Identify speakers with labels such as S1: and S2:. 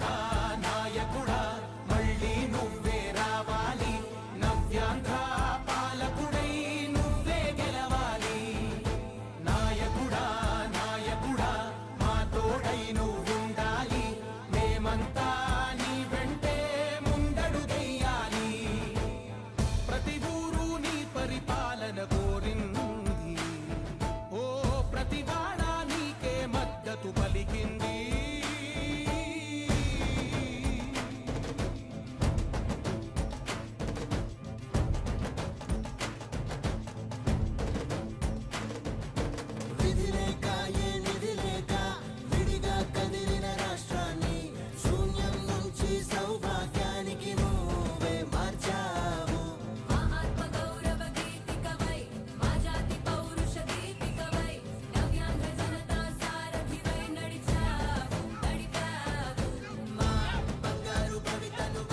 S1: నాయకుడా నాయకుడా మళ్ళీ నువ్వే రావాలి. నవ్యాంధ్ర పాలకుడై నువ్వే గెలవాలి. నాయకుడా నాయకుడా మా తోడై నువ్వుండాలి. మేమంతా నీ వెంటే ముందడుగయ్యాలి. ప్రతి ఊరు పరిపాలన కోరిన